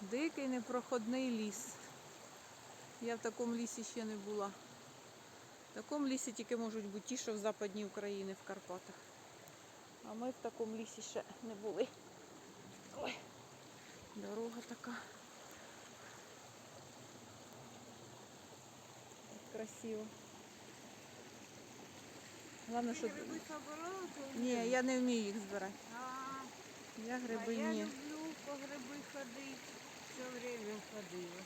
Дикий непроходний ліс. Я в такому лісі ще не була. В такому лісі тільки можуть бути ті, що в Западній Україні, в Карпатах. А ми в такому лісі ще не були. Ой, дорога така. Красиво. Головне, що... Ні, я не вмію їх збирати. Я а гриби я ні. люблю по гриби ходить. Все время ходила.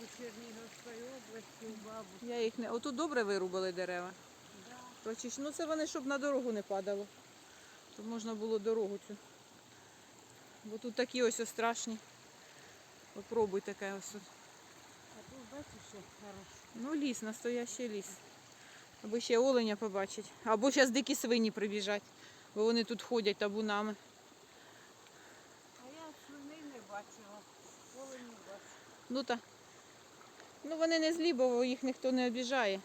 У Чернігівській області, у бабушки. Я їх не. Отут добре вирубали дерева. Да. Прочищ... Ну це вони, щоб на дорогу не падало. Щоб можна було дорогу цю. Бо тут такі ось ось страшні. Попробуй таке ось. А тут бачиш, що хорошо. Ну ліс, настоящий ліс. Аби ще оленя побачить. Або зараз дикі свині прибіжать, бо вони тут ходять табунами. А я свиней не бачила. Коли не бачила. Ну та. Ну вони не злі, бо їх ніхто не обіжає.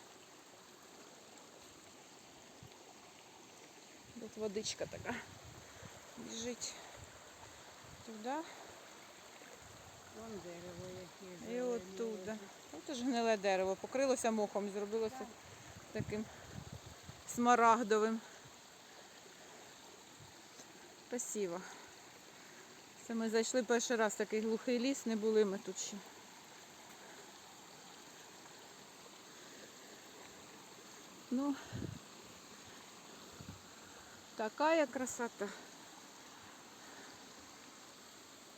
Тут водичка така. Біжить туди Вон дерево яке. і оттуда. Ось ж гниле дерево, покрилося мохом, зробилося таким смарагдовим. Красиво. Це ми зайшли перший раз такий глухий ліс, не були ми тут ще. Ну, така красота.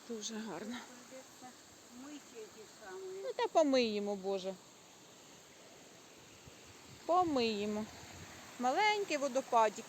Дуже гарно. Ну та помиємо, Боже. Помиємо. Маленький водопадик.